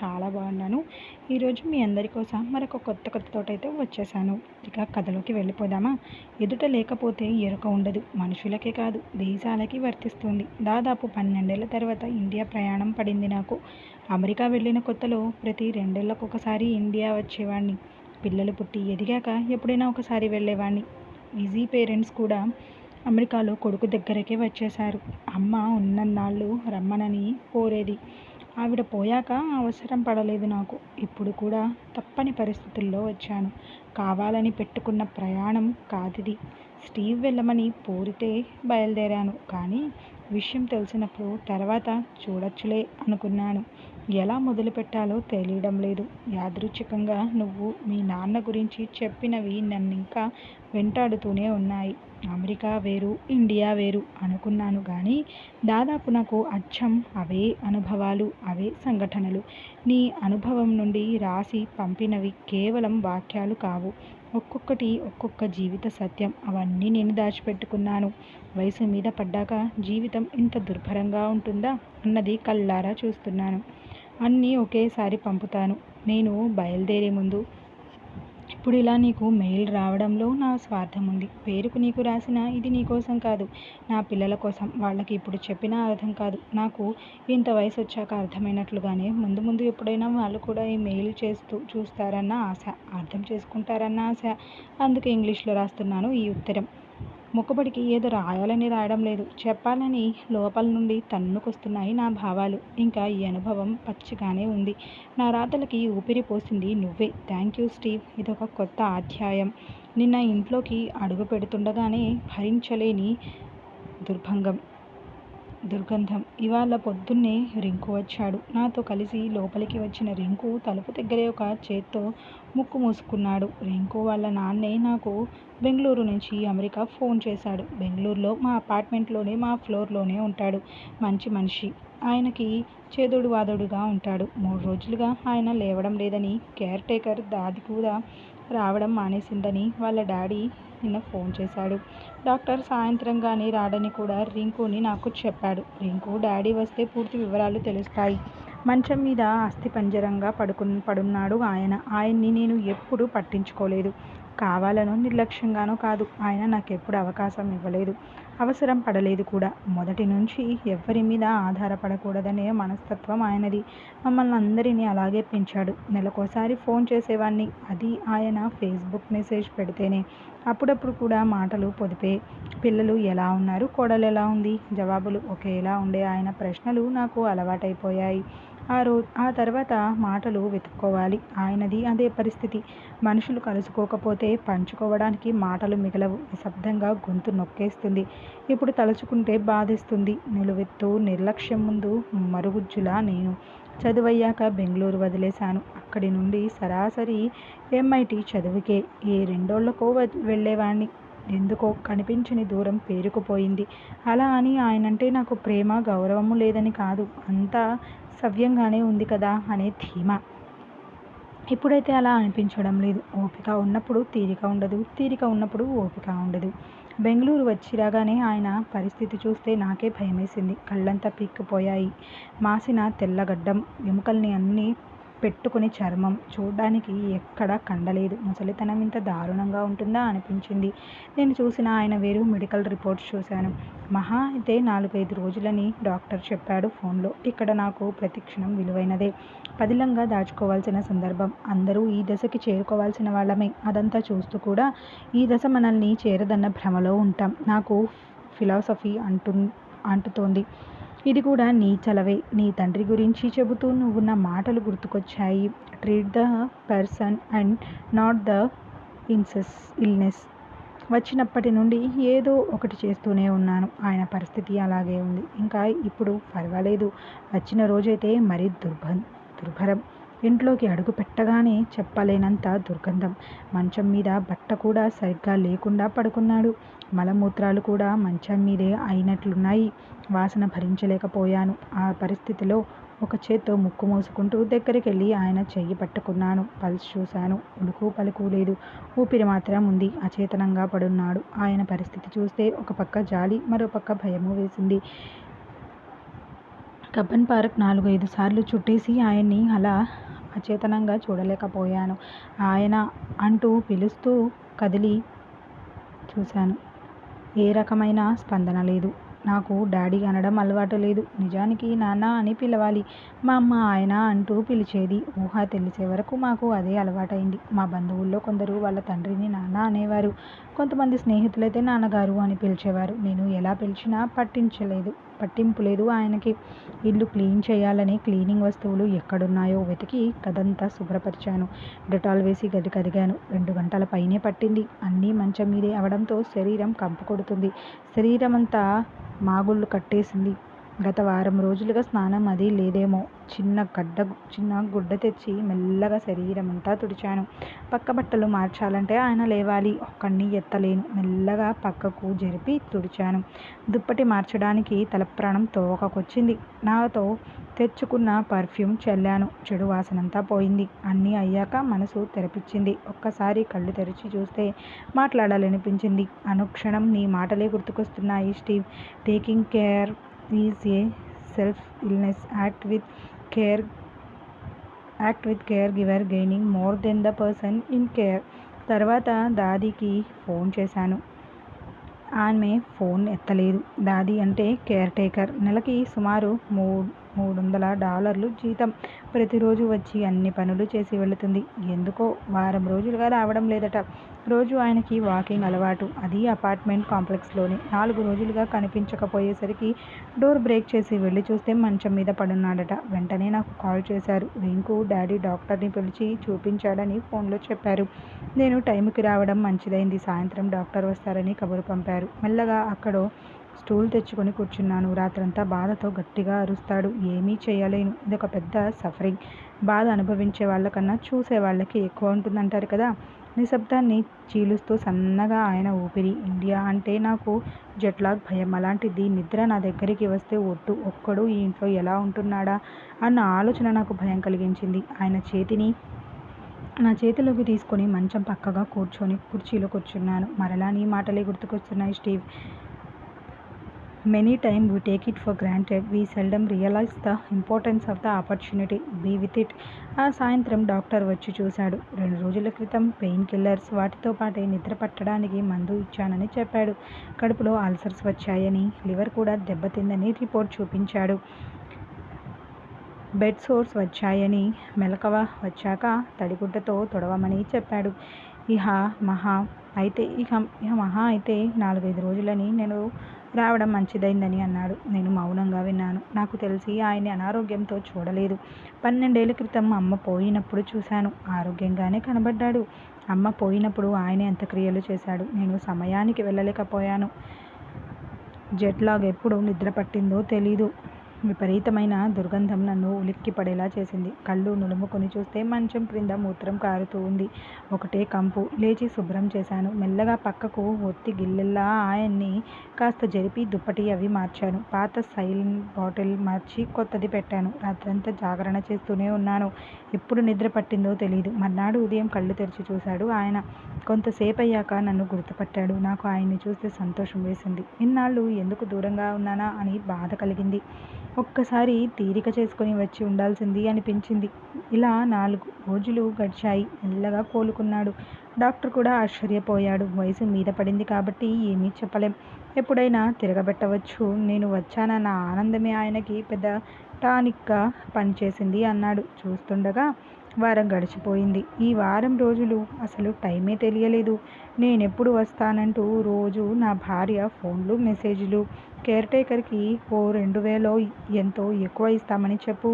చాలా బాగున్నాను. ఈరోజు మీ అందరి కోసం మరొక కొత్త కొత్తతో అయితే వచ్చేసాను. ఇక కథలోకి వెళ్ళిపోదామా? ఎదుట లేకపోతే ఎరుక ఉండదు. మనుషులకే కాదు దేశాలకి వర్తిస్తుంది. దాదాపు పన్నెండేళ్ళ తర్వాత ఇండియా ప్రయాణం పడింది నాకు. అమెరికా వెళ్ళిన కొత్తలో ప్రతి రెండేళ్ళకు ఒకసారి ఇండియా వచ్చేవాడిని పిల్లలు పుట్టి ఎదిగాక ఎప్పుడైనా ఒకసారి వెళ్ళేవాడిని ఈజీ పేరెంట్స్ కూడా అమెరికాలో కొడుకు దగ్గరకే వచ్చేశారు. అమ్మ ఉన్నన్నాళ్ళు రమ్మనని కోరేది. ఆవిడ పోయాక అవసరం పడలేదు నాకు. ఇప్పుడు కూడా తప్పని పరిస్థితుల్లో వచ్చాను. కావాలని పెట్టుకున్న ప్రయాణం కాదిది. స్టీవ్ వెళ్ళమని పోరితే బయలుదేరాను. కానీ విషయం తెలిసినప్పుడు తర్వాత చూడొచ్చులే అనుకున్నాను. ఎలా మొదలు పెట్టాలో తెలియడం లేదు. యాదృచ్ఛికంగా నువ్వు మీ నాన్న గురించి చెప్పినవి నన్ను ఇంకా వెంటాడుతూనే ఉన్నాయి. అమెరికా వేరు ఇండియా వేరు అనుకున్నాను కానీ దాదాపు నాకు అచ్చం అవే అనుభవాలు అవే సంఘటనలు. నీ అనుభవం నుండి రాసి పంపినవి కేవలం వాక్యాలు కావు. ఒక్కొక్కటి ఒక్కొక్క జీవిత సత్యం. అవన్నీ నేను దాచిపెట్టుకున్నాను. వయసు మీద పడ్డాక జీవితం ఇంత దుర్భరంగా ఉంటుందా? అన్నది కళ్ళారా చూస్తున్నాను. అన్నీ ఒకేసారి పంపుతాను. నేను బయలుదేరే ముందు ఇప్పుడు ఇలా నీకు మెయిల్ రావడంలో నా స్వార్థం ఉంది పేరుకు నీకు రాసిన ఇది నీ కోసం కాదు. నా పిల్లల కోసం. వాళ్ళకి ఇప్పుడు చెప్పినా అర్థం కాదు. నాకు ఇంత వయసు వచ్చాక అర్థమైనట్లుగానే ముందు ముందు ఎప్పుడైనా వాళ్ళు కూడా ఈ మెయిల్ చేస్తూ చూస్తారన్న ఆశ అర్థం చేసుకుంటారన్న ఆశ. అందుకే ఇంగ్లీష్లో రాస్తున్నాను ఈ ఉత్తరం. మొక్కబడికి ఏదో రాయాలని రాయడం లేదు. చెప్పాలని లోపల నుండి తన్నుకొస్తున్నాయి నా భావాలు. ఇంకా ఈ అనుభవం పచ్చిగానే ఉంది. నా రాతలకి ఊపిరి పోసింది నువ్వే. Thank you Steve. ఇదొక కొత్త అధ్యాయం. నిన్న ఇంట్లోకి అడుగు పెడుతుండగానే భరించలేని దుర్భంగం. దుర్గంధం. ఇవాళ పొద్దున్నే రింకు వచ్చాడు. నాతో కలిసి లోపలికి వచ్చిన రింకు తలుపు దగ్గరే ఒక చేత్తో ముక్కు మూసుకున్నాడు. రింకు వాళ్ళ నాన్నే నాకు బెంగళూరు నుంచి అమెరికా ఫోన్ చేశాడు. బెంగళూరులో మా అపార్ట్మెంట్లోనే మా ఫ్లోర్లోనే ఉంటాడు. మంచి మనిషి. ఆయనకి చేదుడు వాదుడుగా ఉంటాడు. మూడు రోజులుగా ఆయన లేవడం లేదని కేర్ టేకర్ దాది కూడా రావడం మానేసిందని వాళ్ళ డాడీ నిన్న ఫోన్ చేశాడు. డాక్టర్ సాయంత్రంగానే రాడని కూడా రింకుని నాకు చెప్పాడు. రింకు డాడీ వస్తే పూర్తి వివరాలు తెలుస్తాయి. మంచం మీద అస్థిపంజరంగా పడుకు పడున్నాడు ఆయన. ఆయన్ని నేను ఎప్పుడూ పట్టించుకోలేదు. కావాలనో నిర్లక్ష్యంగానో కాదు. ఆయన నాకు ఎప్పుడు అవకాశం ఇవ్వలేదు. అవసరం పడలేదు కూడా. మొదటి నుంచి ఎవరి మీద ఆధారపడకూడదనే మనస్తత్వం ఆయనది. మమ్మల్ని అందరినీ అలాగే పెంచాడు. నెలకోసారి ఫోన్ చేసేవాడిని అది ఆయన ఫేస్బుక్ మెసేజ్ పెడితేనే. అప్పుడప్పుడు కూడా మాటలు పొదిపే. పిల్లలు ఎలా ఉన్నారు? కోడలు ఎలా ఉంది? జవాబులు ఒకేలా ఉండే ఆయన ప్రశ్నలు నాకు అలవాటైపోయాయి. ఆ రో ఆ తర్వాత మాటలు వెతుక్కోవాలి. ఆయనది అదే పరిస్థితి. మనుషులు కలుసుకోకపోతే పంచుకోవడానికి మాటలు మిగలవు. నిశ్శబ్దంగా గొంతు నొక్కేస్తుంది. ఇప్పుడు తలుచుకుంటే బాధిస్తుంది. నిలువెత్తు నిర్లక్ష్యం ముందు మరుగుజ్జులా నేను. చదువయ్యాక బెంగళూరు వదిలేశాను. అక్కడి నుండి సరాసరి ఎంఐటి చదువుకే. ఏ రెండోళ్ళకో వెళ్ళేవాణ్ణి. ఎందుకో కనిపించని దూరం పేరుకుపోయింది. అలా అని ఆయనంటే నాకు ప్రేమ గౌరవము లేదని కాదు. అంతా సవ్యంగానే ఉంది కదా అనే ధీమ. ఇప్పుడైతే అలా అనిపించడం లేదు. ఓపిక ఉన్నప్పుడు తీరిక ఉండదు. తీరిక ఉన్నప్పుడు ఓపిక ఉండదు. బెంగళూరు వచ్చి రాగానే ఆయన పరిస్థితి చూస్తే నాకే భయమేసింది. కళ్ళంతా పీక్కుపోయాయి. మాసిన తెల్లగడ్డం ఎముకల్ని అన్నీ పెట్టుకుని చర్మం. చూడ్డానికి ఎక్కడా కండలేదు. ముసలితనం ఇంత దారుణంగా ఉంటుందా అనిపించింది. నేను చూసిన ఆయన వేరు మెడికల్ రిపోర్ట్స్ చూశాను. మహా అయితే నాలుగైదు రోజులని డాక్టర్ చెప్పాడు ఫోన్లో. ఇక్కడ నాకు ప్రతిక్షణం విలువైనదే. పదిలంగా దాచుకోవాల్సిన సందర్భం. అందరూ ఈ దశకి చేరుకోవాల్సిన వాళ్ళమే. అదంతా చూస్తూ కూడా ఈ దశ మనల్ని చేరదన్న భ్రమలో ఉంటాం. నాకు ఫిలాసఫీ అంటు అంటుతోంది. ఇది కూడా నీ చలవే. నీ తండ్రి గురించి చెబుతూ నువ్వు నా మాటలు గుర్తుకొచ్చాయి. Treat the person and not the illness illness వచ్చినప్పటి నుండి ఏదో ఒకటి చేస్తూనే ఉన్నాను. ఆయన పరిస్థితి అలాగే ఉంది. ఇంకా ఇప్పుడు పర్వాలేదు. వచ్చిన రోజైతే మరీ దుర్భం దుర్భరం. ఇంట్లోకి అడుగు పెట్టగానే చెప్పలేనంత దుర్గంధం. మంచం మీద బట్ట కూడా సరిగ్గా లేకుండా పడుకున్నాడు. మలమూత్రాలు కూడా మంచం మీదే అయినట్లున్నాయి. వాసన భరించలేకపోయాను. ఆ పరిస్థితిలో ఒక చేత్తో ముక్కు మూసుకుంటూ దగ్గరికి వెళ్ళి ఆయన చెయ్యి పట్టుకున్నాను. పల్స్ చూశాను. ఉడుకు పలుకు లేదు. ఊపిరి మాత్రం ఉంది. అచేతనంగా పడున్నాడు. ఆయన పరిస్థితి చూస్తే ఒక పక్క జాలి మరో పక్క భయము వేసింది. కబ్బన్ పార్క్ నాలుగైదు సార్లు చుట్టేసి ఆయన్ని అలా అచేతనంగా చూడలేకపోయాను. ఆయన అంటూ పిలుస్తూ కదిలి చూశాను. ఏ రకమైన స్పందన లేదు. నాకు డాడీ అనడం అలవాటు లేదు. నిజానికి నాన్న అని పిలవాలి. మా అమ్మ ఆయన అంటూ పిలిచేది ఊహ తెలిసే వరకు మాకు అదే అలవాటైంది. మా బంధువుల్లో కొందరు వాళ్ళ తండ్రిని నాన్న అనేవారు. కొంతమంది స్నేహితులైతే నాన్నగారు అని పిలిచేవారు. నేను ఎలా పిలిచినా పట్టించలేదు. పట్టింపు లేదు. ఆయనకి ఇల్లు క్లీన్ చేయాలని క్లీనింగ్ వస్తువులు ఎక్కడున్నాయో వెతికి కదంతా శుభ్రపరిచాను. డెటాల్ వేసి గది కదిగాను. రెండు గంటల పైనే పట్టింది. అన్నీ మంచం మీదే అవడంతో శరీరం కంపు కొడుతుంది. శరీరం అంతా మాగుళ్ళు కట్టేసింది. గత వారం రోజులుగా స్నానం అది లేదేమో. చిన్న గడ్డ చిన్న గుడ్డ తెచ్చి మెల్లగా శరీరం అంతా తుడిచాను. పక్క బట్టలు మార్చాలంటే ఆయన లేవాలి. ఒక్కడిని ఎత్తలేను. మెల్లగా పక్కకు జరిపి తుడిచాను. దుప్పటి మార్చడానికి తలప్రాణం తోకకొచ్చింది. నాతో తెచ్చుకున్న పర్ఫ్యూమ్ చల్లాను. చెడు వాసనంతా పోయింది. అన్నీ అయ్యాక మనసు తెరపించింది. ఒక్కసారి కళ్ళు తెరిచి చూస్తే మాట్లాడాలనిపించింది. అనుక్షణం నీ మాటలే గుర్తుకొస్తున్నాయి Steve. Taking care is a self illness act with care act with caregiver gaining more than the person in care తర్వాత దాదీకి ఫోన్ చేశాను. ఆమె ఫోన్ ఎత్తలేదు. దాది అంటే కేర్ టేకర్. నెలకి సుమారు మూడు మూడు వందల డాలర్లు జీతం. ప్రతిరోజు వచ్చి అన్ని పనులు చేసి వెళుతుంది. ఎందుకో వారం రోజులుగా రావడం లేదట. రోజు ఆయనకి వాకింగ్ అలవాటు. అది అపార్ట్మెంట్ కాంప్లెక్స్లోనే. నాలుగు రోజులుగా కనిపించకపోయేసరికి డోర్ బ్రేక్ చేసి వెళ్ళి చూస్తే మంచం మీద పడున్నాడట. వెంటనే నాకు కాల్ చేశారు. రింకు డాడీ డాక్టర్ని పిలిచి చూపించాడని ఫోన్లో చెప్పారు. నేను టైంకి రావడం మంచిదైంది. సాయంత్రం డాక్టర్ వస్తారని కబురు పంపారు. మెల్లగా అక్కడ స్టూల్ తెచ్చుకొని కూర్చున్నాను. రాత్రంతా బాధతో గట్టిగా అరుస్తాడు. ఏమీ చేయలేను. ఇదొక పెద్ద సఫరింగ్. బాధ అనుభవించే వాళ్ళకన్నా చూసే వాళ్ళకి ఎక్కువ ఉంటుందంటారు కదా. నిశ్శబ్దాన్ని చీలుస్తూ సన్నగా ఆయన ఊపిరి. ఇండియా అంటే నాకు జట్లాగ్ భయం. అలాంటిది నిద్ర నా దగ్గరికి వస్తే ఒట్టు. ఒక్కడు ఈ ఇంట్లో ఎలా ఉంటున్నాడా? అన్న ఆలోచన నాకు భయం కలిగించింది. ఆయన చేతిని నా చేతిలోకి తీసుకొని మంచం పక్కగా కూర్చొని కుర్చీలో కూర్చున్నాను. మరలా నీ మాటలే గుర్తుకొస్తున్నాయి Steve. Many time we take it for granted we seldom realise the importance of the opportunity be with it ఆ సాయంత్రం డాక్టర్ వచ్చి చూశాడు. రెండు రోజుల క్రితం పెయిన్ కిల్లర్స్ వాటితో పాటే నిద్ర పట్టడానికి మందు ఇచ్చానని చెప్పాడు. కడుపులో అల్సర్స్ వచ్చాయని లివర్ కూడా దెబ్బతిందని రిపోర్ట్ చూపించాడు. బెడ్ సోర్స్ వచ్చాయని మెలకువ వచ్చాక తడిగుడ్డతో తొడవమని చెప్పాడు. ఇహ మహా అయితే ఇహ ఇహ మహా అయితే నాలుగైదు రోజులని నేను రావడం మంచిదైందని అన్నాడు. నేను మౌనంగా విన్నాను. నాకు తెలిసి ఆయన అనారోగ్యంతో చూడలేదు. పన్నెండేళ్ళ క్రితం అమ్మ పోయినప్పుడు చూశాను. ఆరోగ్యంగానే కనబడ్డాడు. అమ్మ పోయినప్పుడు ఆయన ఎంత క్రియలు చేశాడు. నేను సమయానికి వెళ్ళలేకపోయాను. జెట్లాగ్ ఎప్పుడు నిద్ర పట్టిందో తెలీదు. విపరీతమైన దుర్గంధం నన్ను ఉలిక్కి పడేలా చేసింది. కళ్ళు నులుముకొని చూస్తే మంచం క్రింద మూత్రం కారుతూ ఉంది. ఒకటే కంపు. లేచి శుభ్రం చేశాను. మెల్లగా పక్కకు ఒత్తి గిల్లెల్లా ఆయన్ని కాస్త జరిపి దుప్పటి అవి మార్చాను. పాత సైలిన్ బాటిల్ మార్చి కొత్తది పెట్టాను. రాత్రంతా జాగరణ చేస్తూనే ఉన్నాను. ఎప్పుడు నిద్ర పట్టిందో తెలియదు మర్నాడు ఉదయం కళ్ళు తెరిచి చూశాడు ఆయన. కొంతసేపు అయ్యాక నన్ను గుర్తుపట్టాడు. నాకు ఆయన్ని చూస్తే సంతోషం వేసింది. ఇన్నాళ్ళు ఎందుకు దూరంగా ఉన్నానా అని బాధ కలిగింది. ఒక్కసారి తీరిక చేసుకొని వచ్చి ఉండాల్సింది అనిపించింది. ఇలా నాలుగు రోజులు గడిచాయి. మెల్లగా కోలుకున్నాడు. డాక్టర్ కూడా ఆశ్చర్యపోయాడు. వయసు మీద పడింది కాబట్టి ఏమీ చెప్పలేం. ఎప్పుడైనా తిరగబెట్టవచ్చు. నేను వచ్చానన్న ఆనందమే ఆయనకి పెద్ద టానిక్గా పనిచేసింది అన్నాడు. చూస్తుండగా వారం గడిచిపోయింది. ఈ వారం రోజులు అసలు టైమే తెలియలేదు. నేనెప్పుడు వస్తానంటూ రోజు నా భార్య ఫోన్లు మెసేజ్లు కేర్ టేకర్కి ఓ రెండు వేలో ఎంతో ఎక్కువ ఇస్తామని చెప్పు.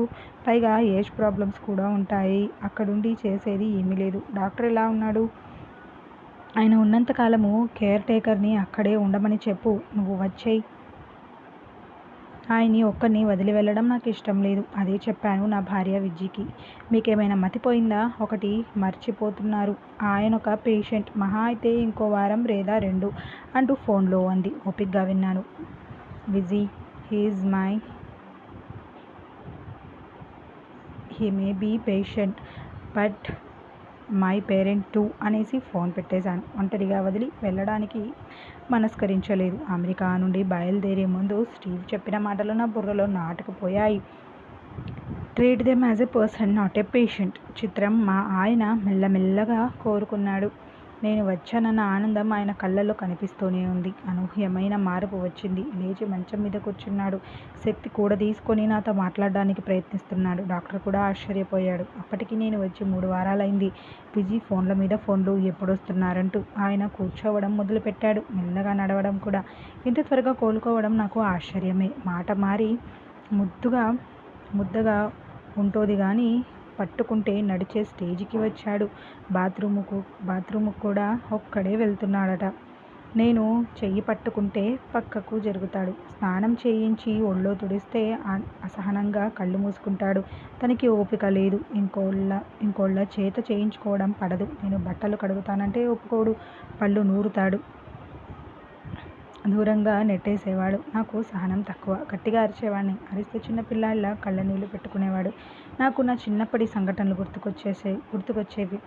పైగా ఏజ్ ప్రాబ్లమ్స్ కూడా ఉంటాయి. అక్కడుండి చేసేది ఏమీ లేదు. డాక్టర్ ఎలా ఉన్నాడు? ఆయన ఉన్నంతకాలము కేర్ టేకర్ని అక్కడే ఉండమని చెప్పు. నువ్వు వచ్చేయి. ఆయన్ని ఒక్కరిని వదిలి వెళ్ళడం నాకు ఇష్టం లేదు. అదే చెప్పాను నా భార్య విజ్జికి. మీకేమైనా మతిపోయిందా ఒకటి మర్చిపోతున్నారు. ఆయన ఒక పేషెంట్. మహా అయితే ఇంకో వారం లేదా రెండు అంటూ ఫోన్లో అంది. ఓపిక్గా విన్నాను. Viji he's my he may be patient. But my parent too అనేసి ఫోన్ పెట్టేశాను. ఒంటరిగా వదిలి వెళ్ళడానికి మనస్కరించలేదు. అమెరికా నుండి బయలుదేరే ముందు స్టీవ్ చెప్పిన మాటలు నా బుర్రలో నాటుకుపోయాయి. Treat them as a person not a patient. చిత్రం మా ఆయన మెల్లమెల్లగా కోరుకున్నాడు. నేను వచ్చానన్న ఆనందం ఆయన కళ్ళల్లో కనిపిస్తూనే ఉంది. అనూహ్యమైన మార్పు వచ్చింది. లేచి మంచం మీద కూర్చున్నాడు. శక్తి కూడా తీసుకొని నాతో మాట్లాడడానికి ప్రయత్నిస్తున్నాడు. డాక్టర్ కూడా ఆశ్చర్యపోయాడు. అప్పటికి నేను వచ్చి మూడు వారాలైంది. బిజీ ఫోన్ల మీద ఫోన్లు ఎప్పుడొస్తున్నారంటూ ఆయన కూర్చోవడం మొదలుపెట్టాడు. మెల్లగా నడవడం కూడా. ఇంత త్వరగా కోలుకోవడం నాకు ఆశ్చర్యమే. మాట మారి ముద్దుగా ముద్దగా ఉంటుంది కానీ పట్టుకుంటే నడిచే స్టేజికి వచ్చాడు. బాత్రూముకు బాత్రూముకు కూడా ఒక్కడే వెళ్తున్నాడట. నేను చెయ్యి పట్టుకుంటే పక్కకు జరుగుతాడు. స్నానం చేయించి ఒళ్ళో తుడిస్తే అసహనంగా కళ్ళు మూసుకుంటాడు. తనకి ఓపిక లేదు. ఇంకోళ్ళ ఇంకోళ్ళ చేత చేయించుకోవడం పడదు. నేను బట్టలు కడుగుతానంటే ఒప్పుకోడు. పళ్ళు నూరుతాడు. దూరంగా నెట్టేసేవాడు. నాకు సహనం తక్కువ. గట్టిగా అరిచేవాడిని. అరిస్తే చిన్న పిల్లాళ్ళ కళ్ళ నీళ్ళు పెట్టుకునేవాడు. నాకు నా చిన్నప్పటి సంఘటనలు గుర్తుకొచ్చేసే గుర్తుకొచ్చేవి.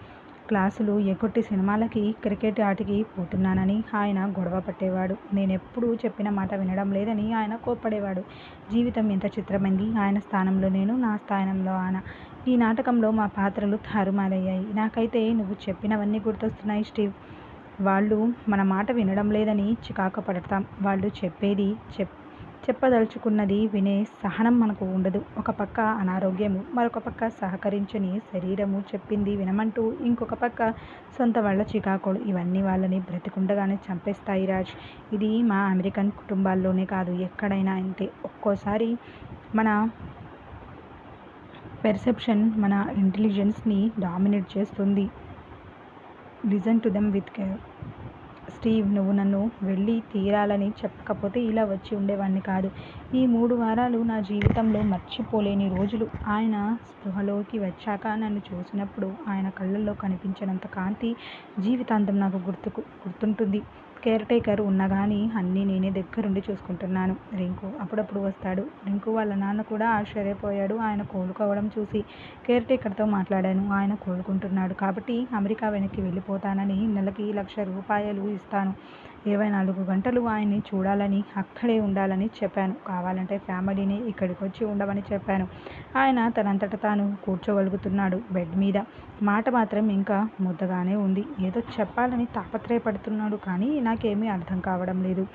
క్లాసులు ఎగొట్టి సినిమాలకి క్రికెట్ ఆటకి పోతున్నానని ఆయన గొడవ పట్టేవాడు. నేను ఎప్పుడూ చెప్పిన మాట వినడం లేదని ఆయన కోప్పడేవాడు. జీవితం ఎంత చిత్రమైంది ఆయన స్థానంలో నేను నా స్థానంలో ఆయన ఈ నాటకంలో మా పాత్రలు తారుమారయ్యాయి. నాకైతే నువ్వు చెప్పినవన్నీ గుర్తొస్తున్నాయి స్టీవ్. వాళ్ళు మన మాట వినడం లేదని చికాకు పడతాం. వాళ్ళు చెప్పేది చెప్ చెప్పదలుచుకున్నది వినే సహనం మనకు ఉండదు. ఒక పక్క అనారోగ్యము మరొక పక్క సహకరించని శరీరము చెప్పింది వినమంటూ ఇంకొక పక్క సొంత వాళ్ళ చికాకులు ఇవన్నీ వాళ్ళని బ్రతికుండగానే చంపేస్తాయి రాజ్. ఇది మా అమెరికన్ కుటుంబాల్లోనే కాదు ఎక్కడైనా అంతే. ఒక్కోసారి మన పెర్సెప్షన్ మన ఇంటెలిజెన్స్ని డామినేట్ చేస్తుంది. Listen to them with care. Steve నువ్వు నన్ను వెళ్ళి తీరాలని చెప్పకపోతే ఇలా వచ్చి ఉండేవాడిని కాదు. ఈ మూడు వారాలు నా జీవితంలో మర్చిపోలేని రోజులు. ఆయన స్పృహలోకి వచ్చాక నన్ను చూసినప్పుడు ఆయన కళ్ళల్లో కనిపించినంత కాంతి జీవితాంతం నాకు గుర్తుకు గుర్తుంటుంది. కేర్ టేకర్ ఉన్నా కానీ అన్నీ నేనే దగ్గరుండి చూసుకుంటున్నాను. రింకు అప్పుడప్పుడు వస్తాడు. రింకు వాళ్ళ నాన్న కూడా ఆశ్చర్యపోయాడు. ఆయన కోలుకోవడం చూసి కేర్ టేకర్తో మాట్లాడాను. ఆయన కోలుకుంటున్నాడు కాబట్టి అమెరికా వెనక్కి వెళ్ళిపోతానని నెలకి లక్ష రూపాయలు ఇస్తాను. ఇరవై నాలుగు గంటలు ఆయన్ని చూడాలని అక్కడే ఉండాలని చెప్పాను. కావాలంటే ఫ్యామిలీని ఇక్కడికి వచ్చి ఉండమని చెప్పాను. ఆయన తనంతట తాను కూర్చోగలుగుతున్నాడు బెడ్ మీద. మాట మాత్రం ఇంకా ముద్దగానే ఉంది. ఏదో చెప్పాలని తాపత్రయపడుతున్నాడు కానీ నాకేమీ అర్థం కావడం లేదు.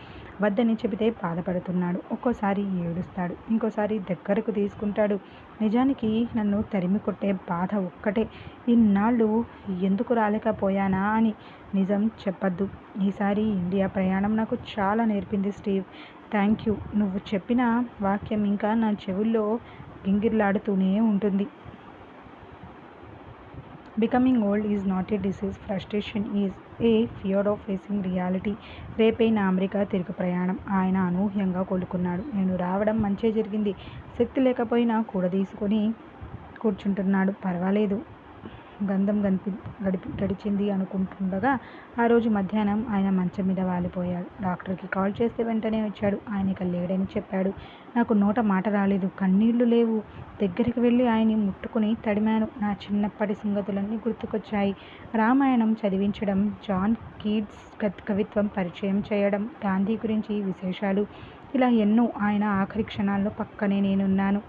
వద్దని చెబితే బాధపడుతున్నాడు. ఒక్కోసారి ఏడుస్తాడు. ఇంకోసారి దగ్గరకు తీసుకుంటాడు. నిజానికి నన్ను తరిమి కొట్టే బాధ ఒక్కటే. ఇన్నాళ్ళు ఎందుకు రాలేకపోయానా అని నిజం చెప్పద్దు. ఈసారి ఇండియా ప్రయాణం నాకు చాలా నేర్పింది స్టీవ్. థ్యాంక్ యూ నువ్వు చెప్పిన వాక్యం ఇంకా నా చెవుల్లో గింగిర్లాడుతూనే ఉంటుంది. Becoming old is not a disease frustration is a fear of facing reality రేపైన America తిరుగు ప్రయాణం. ఆయన అనూహ్యంగా కోలుకున్నాడు. నేను రావడం మంచే జరిగింది. శక్తి లేకపోయినా కూడా తీసుకొని కూర్చుంటున్నాడు. పర్వాలేదు. గంధం గనిపి గడిపి గడిచింది అనుకుంటుండగా ఆ రోజు మధ్యాహ్నం ఆయన మంచం మీద వాలిపోయాడు. డాక్టర్కి కాల్ చేస్తే వెంటనే వచ్చాడు. ఆయన ఇక లేడని చెప్పాడు. నాకు నోట మాట రాలేదు. కన్నీళ్ళు లేవు. దగ్గరికి వెళ్ళి ఆయన్ని ముట్టుకుని తడిమాను. నా చిన్నప్పటి సంగతులన్నీ గుర్తుకొచ్చాయి. రామాయణం చదివించడం జాన్ కీడ్స్ కవిత్వం పరిచయం చేయడం గాంధీ గురించి విశేషాలు. ఇలా ఎన్నో ఆయన ఆఖరి క్షణాల్లో పక్కనే నేనున్నాను.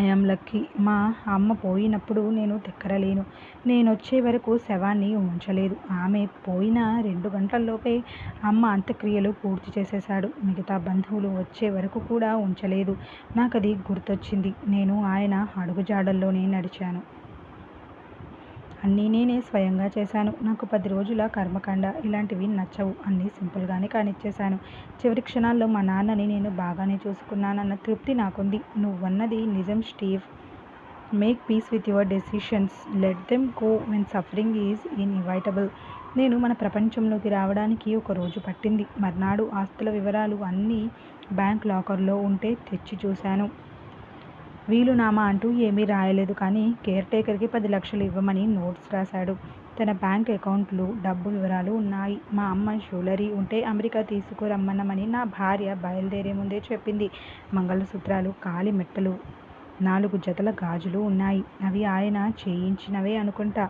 ఐఎమ్ లక్కీ మా అమ్మ పోయినప్పుడు నేను తిక్కరలేను. నేను వచ్చే వరకు శవాన్ని ఉంచలేదు. ఆమె పోయిన రెండు గంటల్లోపే అమ్మ అంత్యక్రియలు పూర్తి చేసేశాడు. మిగతా బంధువులు వచ్చే వరకు కూడా ఉంచలేదు. నాకు అది గుర్తొచ్చింది. నేను ఆయన అడుగుజాడల్లోనే నడిచాను. అన్నీ నేనే స్వయంగా చేశాను. నాకు పది రోజుల కర్మకాండ ఇలాంటివి నచ్చవు. అన్నీ సింపుల్గానే కానిచ్చేశాను. చివరి క్షణాల్లో మా నాన్నని నేను బాగానే చూసుకున్నానన్న తృప్తి నాకుంది. నువ్వన్నది నిజం Steve. Make peace with your decisions. Let them go when suffering is inevitable నేను మన ప్రపంచంలోకి రావడానికి ఒక రోజు పట్టింది. మర్నాడు ఆస్తుల వివరాలు అన్నీ బ్యాంక్ లాకర్లో ఉంటే తెచ్చి చూశాను. వీలునామా అంటూ ఏమీ రాయలేదు. కానీ కేర్ టేకర్కి పది లక్షలు ఇవ్వమని నోట్స్ రాశాడు. తన బ్యాంక్ అకౌంట్లు డబ్బు వివరాలు ఉన్నాయి. మా అమ్మ జ్యువెలరీ ఉంటే అమెరికా తీసుకురమ్మన్నమని నా భార్య బయలుదేరే ముందే చెప్పింది. మంగళసూత్రాలు కాలి మెట్టలు నాలుగు జతల గాజులు ఉన్నాయి. అవి ఆయన చేయించినవే అనుకుంటా.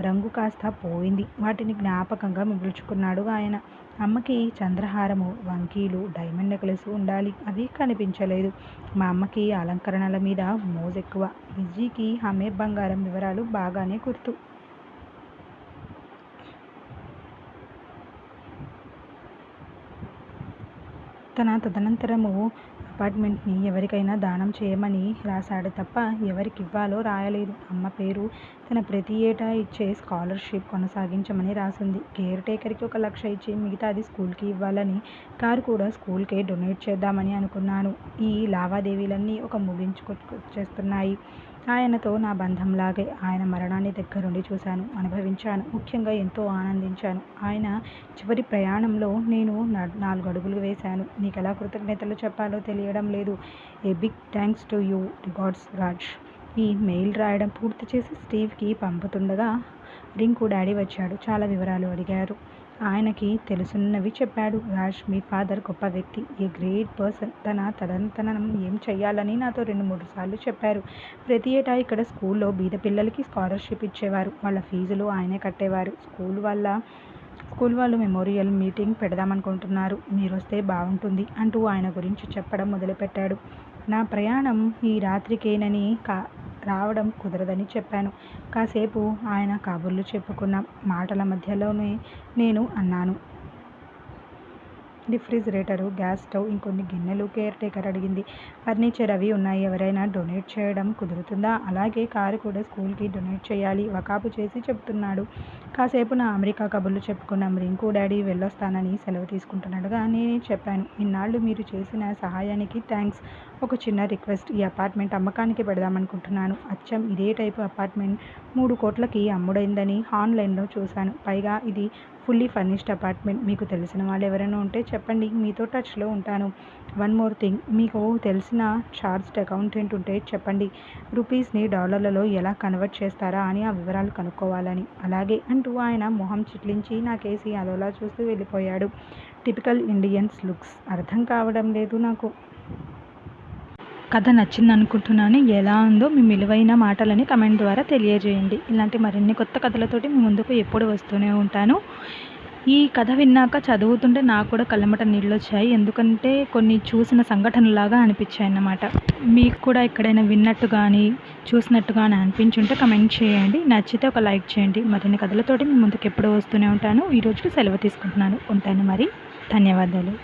రంగు కాస్త పోయింది. వాటిని జ్ఞాపకంగా మిగుల్చుకున్నాడు ఆయన. అమ్మకి చంద్రహారము వంకీలు డైమండ్ నెక్లెస్ ఉండాలి. అవి కనిపించలేదు. మా అమ్మకి అలంకరణల మీద మోజెక్కువ. విజీకి ఆమె బంగారం వివరాలు బాగానే గుర్తు. తన తదనంతరము అపార్ట్మెంట్ని ఎవరికైనా దానం చేయమని రాశాడు తప్ప ఎవరికి ఇవ్వాలో రాయలేదు. అమ్మ పేరు తన ప్రతి ఏటా ఇచ్చే స్కాలర్షిప్ కొనసాగించమని రాసింది. కేర్ టేకర్కి ఒక లక్ష ఇచ్చి మిగతాది స్కూల్కి ఇవ్వాలని కారు కూడా స్కూల్కే డొనేట్ చేద్దామని అనుకున్నాను. ఈ లావాదేవీలన్నీ ఒక ముగించుకొచ్చేస్తున్నాయి. ఆయనతో నా బంధంలాగే ఆయన మరణాన్ని దగ్గరుండి చూశాను అనుభవించాను ముఖ్యంగా ఎంతో ఆనందించాను. ఆయన చివరి ప్రయాణంలో నేను నాలుగు అడుగులు వేశాను. నీకు ఎలా కృతజ్ఞతలు చెప్పాలో తెలియడం లేదు. A big thanks to you regards Raj. Email రాయడం పూర్తి చేసి స్టీవ్కి పంపుతుండగా రింకు డాడీ వచ్చాడు. చాలా వివరాలు అడిగారు. ఆయనకి తెలుసున్నవి చెప్పాడు. రాజ్ మీ ఫాదర్ గొప్ప వ్యక్తి. A great person. తన తదనంతనం ఏం చెయ్యాలని నాతో రెండు మూడు సార్లు చెప్పారు. ప్రతి ఏటా ఇక్కడ స్కూల్లో బీద పిల్లలకి స్కాలర్షిప్ ఇచ్చేవారు. వాళ్ళ ఫీజులు ఆయనే కట్టేవారు. స్కూల్ వల్ల స్కూల్ వాళ్ళు మెమోరియల్ మీటింగ్ పెడదామనుకుంటున్నారు. మీరు వస్తే బాగుంటుంది అంటూ ఆయన గురించి చెప్పడం మొదలుపెట్టాడు. నా ప్రయాణం ఈ రాత్రికేనని కా రావడం కుదరదని చెప్పాను. కాసేపు ఆయన కబుర్లు చెప్పుకున్నాం మాటల మధ్యలోనే నేను అన్నాను. రిఫ్రిజిరేటరు గ్యాస్ స్టవ్ ఇంకొన్ని గిన్నెలు కేర్ టేకర్ అడిగింది. ఫర్నిచర్ అవి ఉన్నాయి. ఎవరైనా డొనేట్ చేయడం కుదురుతుందా? అలాగే కారు కూడా స్కూల్కి డొనేట్ చేయాలి. వకాపు చేసి చెప్తున్నాడు. కాసేపు నా అమెరికా కబుర్లు చెప్పుకున్నాం. రింకు డాడీ వెళ్ళొస్తానని సెలవు తీసుకుంటున్నాడుగా నేనే చెప్పాను. ఇన్నాళ్ళు మీరు చేసిన సహాయానికి థ్యాంక్స్ ఒక చిన్న రిక్వెస్ట్. ఈ అపార్ట్మెంట్ అమ్మకానికి పెడదామనుకుంటున్నాను. అచ్చం ఇదే టైపు అపార్ట్మెంట్. మూడు కోట్లకి అమ్ముడైందని ఆన్లైన్లో చూశాను. పైగా ఇది ఫుల్లీ ఫర్నిష్డ్ అపార్ట్మెంట్ మీకు తెలిసిన వాళ్ళు ఎవరైనా ఉంటే చెప్పండి. మీతో టచ్లో ఉంటాను. వన్ మోర్ థింగ్ మీకు తెలిసిన చార్జ్డ్ అకౌంటెంట్ ఉంటే చెప్పండి. రూపీస్ని డాలర్లలో ఎలా కన్వర్ట్ చేస్తారా అని ఆ వివరాలు కనుక్కోవాలని. అలాగే అంటూ ఆయన మొహం చిట్లించి నాకేసి అదోలా చూస్తూ వెళ్ళిపోయాడు. టిపికల్ ఇండియన్స్ లుక్స్ అర్థం కావడం లేదు నాకు. కథ నచ్చింది అనుకుంటున్నాను ఎలా ఉందో మీ విలువైన మాటలని కమెంట్ ద్వారా తెలియజేయండి. ఇలాంటి మరిన్ని కొత్త కథలతోటి మీ ముందుకు ఎప్పుడు వస్తూనే ఉంటాను. ఈ కథ విన్నాక చదువుతుంటే నాకు కూడా కళ్ళమట నీళ్ళు వచ్చాయి ఎందుకంటే కొన్ని చూసిన సంఘటనలాగా అనిపించాయి అన్నమాట మీకు కూడా ఎక్కడైనా విన్నట్టు కానీ చూసినట్టు కానీ అనిపించుంటే కమెంట్ చేయండి. నచ్చితే ఒక లైక్ చేయండి. మరిన్ని కథలతోటి మీ ముందుకు ఎప్పుడు వస్తూనే ఉంటాను. ఈరోజుకి సెలవు తీసుకుంటున్నాను. ఉంటాను మరి. ధన్యవాదాలు.